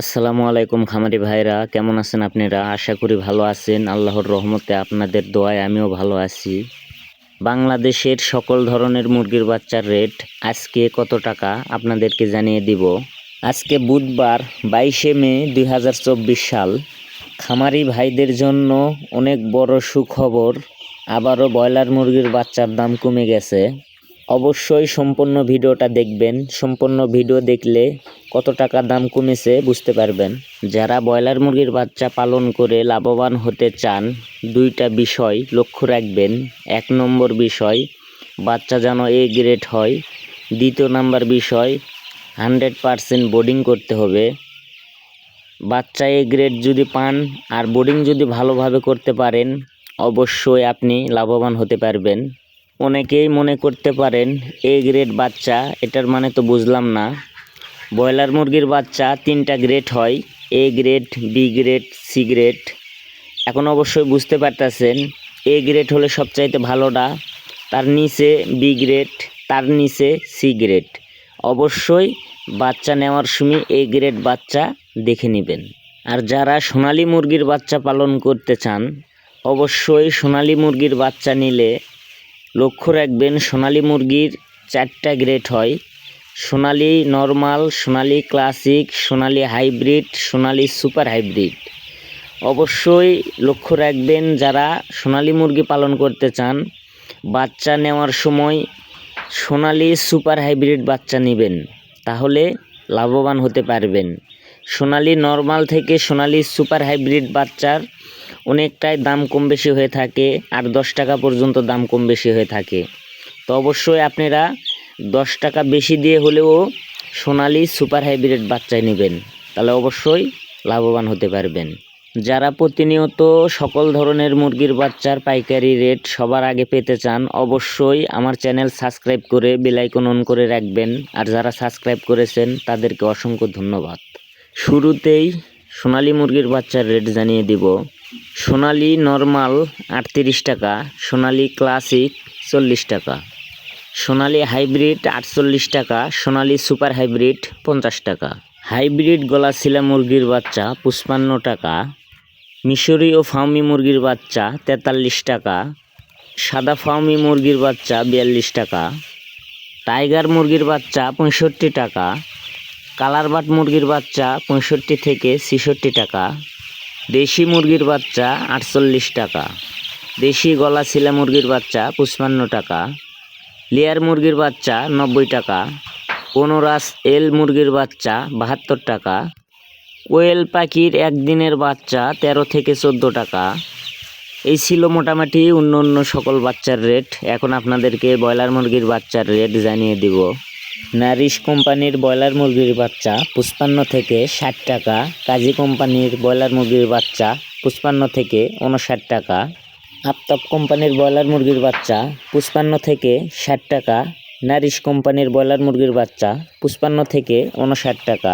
আসসালামু আলাইকুম খামারি ভাইরা, কেমন আছেন আপনারা? আশা করি ভালো আছেন। আল্লাহর রহমতে আপনাদের দোয়ায় আমিও ভালো আছি। বাংলাদেশের সকল ধরনের মুরগির বাচ্চার রেট আজকে কত টাকা আপনাদেরকে জানিয়ে দিব। আজকে বুধবার বাইশে মে দুই হাজার চব্বিশ সাল। খামারি ভাইদের জন্য অনেক বড় সুখবর, আবারও ব্রয়লার মুরগির বাচ্চার দাম কমে গেছে। অবশ্যই সম্পূর্ণ ভিডিওটা দেখবেন। সম্পূর্ণ ভিডিও দেখলে কত টাকা দাম কমেছে বুঝতে পারবেন। যারা ব্রয়লার মুরগির বাচ্চা পালন করে লাভবান হতে চান, দুইটা বিষয় লক্ষ্য রাখবেন। এক নম্বর বিষয়, বাচ্চা যেন এ গ্রেড হয়। দ্বিতীয় নাম্বার বিষয়, হান্ড্রেড পারসেন্ট বোর্ডিং করতে হবে। বাচ্চা এ গ্রেড যদি পান আর বোর্ডিং যদি ভালোভাবে করতে পারেন, অবশ্যই আপনি লাভবান হতে পারবেন। অনেকেই মনে করতে পারেন, এ গ্রেড বাচ্চা, এটার মানে তো বুঝলাম না। ব্রয়লার মুরগির বাচ্চা তিনটা গ্রেড হয়, A grade, B grade, C grade. এখন অবশ্যই বুঝতে পারতেছেন, এ গ্রেড হলে সবচাইতে ভালোটা, তার নিচে বি গ্রেড, তার নিচে সি গ্রেড। অবশ্যই বাচ্চা নেওয়ার সময় এ গ্রেড বাচ্চা দেখে নেবেন। আর যারা সোনালি মুরগির বাচ্চা পালন করতে চান, অবশ্যই সোনালি মুরগির বাচ্চা নিলে লক্ষ্য রাখবেন, সোনালি মুরগির চারটা গ্রেড হয়। Sonali normal Sonali classic Sonali hybrid Sonali super hybrid অবশ্যই লক্ষ্য রাখবেন, যারা সোনালি মুরগি পালন করতে চান, বাচ্চা নেওয়ার সময় সোনালি সুপার হাইব্রিড বাচ্চা নেবেন, তাহলে লাভবান হতে পারবেন। সোনালি নর্মাল থেকে সোনালি সুপার হাইব্রিড বাচ্চার অনেকটাই দাম কম বেশি হয়ে থাকে আর দশ টাকা পর্যন্ত দাম কম বেশি হয়ে থাকে। তো অবশ্যই আপনারা দশ টাকা বেশি দিয়ে হলেও সোনালি সুপার হাইব্রিড বাচ্চায় নেবেন। তাহলে অবশ্যই লাভবান হতে পারবেন। যারা প্রতিনিয়ত সকল ধরনের মুরগির বাচ্চার পাইকারি রেট সবার আগে পেতে চান, অবশ্যই আমার চ্যানেল সাবস্ক্রাইব করে বেলাইকন অন করে রাখবেন। আর যারা সাবস্ক্রাইব করেছেন, তাদেরকে অসংখ্য ধন্যবাদ। শুরুতেই সোনালি মুরগির বাচ্চার রেট জানিয়ে দিব। সোনালী নর্মাল আটত্রিশ টাকা, সোনালি ক্লাসিক চল্লিশ টাকা, সোনালি হাইব্রিড আটচল্লিশ টাকা, সোনালি সুপার হাইব্রিড পঞ্চাশ টাকা, হাইব্রিড গলা শিলা মুরগির বাচ্চা পঁচপান্ন টাকা, মিশরি ও ফাউমি মুরগির বাচ্চা তেতাল্লিশ টাকা, সাদা ফাউমি মুরগির বাচ্চা বিয়াল্লিশ টাকা, টাইগার মুরগির বাচ্চা পঁয়ষট্টি টাকা কালার বাট মুরগির বাচ্চা পঁয়ষট্টি থেকে ছেষট্টি টাকা দেশি মুরগির বাচ্চা আটচল্লিশ টাকা। দেশি গলা শিলা মুরগির বাচ্চা পঁচপান্ন টাকা। লেয়ার মুরগির বাচ্চা নব্বই টাকা। কোনোরাস এল মুরগির বাচ্চা বাহাত্তর টাকা। কোয়েল পাখির একদিনের বাচ্চা তেরো থেকে চোদ্দ টাকা। এই ছিল মোটামুটি অন্য অন্য সকল বাচ্চার রেট। এখন আপনাদেরকে ব্রয়লার মুরগির বাচ্চার রেট জানিয়ে দিব। নারিশ কোম্পানির ব্রয়লার মুরগির বাচ্চা পঁচপান্ন থেকে ষাট টাকা, কাজী কোম্পানির ব্রয়লার মুরগির বাচ্চা পঁচপান্ন থেকে উনষাট টাকা, আফতাব কোম্পানির ব্রয়লার মুরগির বাচ্চা পঁচপান্ন থেকে ষাট টাকা, নারিশ কোম্পানির ব্রয়লার মুরগির বাচ্চা পঁচপান্ন থেকে উনষাট টাকা,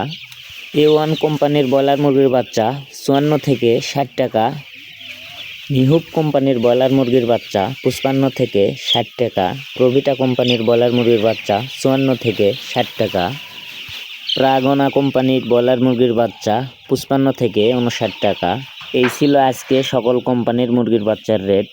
এ ওয়ান কোম্পানির ব্রয়লার মুরগির বাচ্চা চুয়ান্ন থেকে ষাট টাকা নিহুব কোম্পানির ব্রয়লার মুরগির বাচ্চা পুষ্পান্ন থেকে ষাট টাকা প্রভিটা কোম্পানির ব্রয়লার মুরগির বাচ্চা চুয়ান্ন থেকে ষাট টাকা, প্রাগনা কোম্পানির ব্রয়লার মুরগির বাচ্চা পুষ্পান্ন থেকে উনষাট টাকা। এই ছিল আজকে সকল কোম্পানির মুরগির বাচ্চার রেট।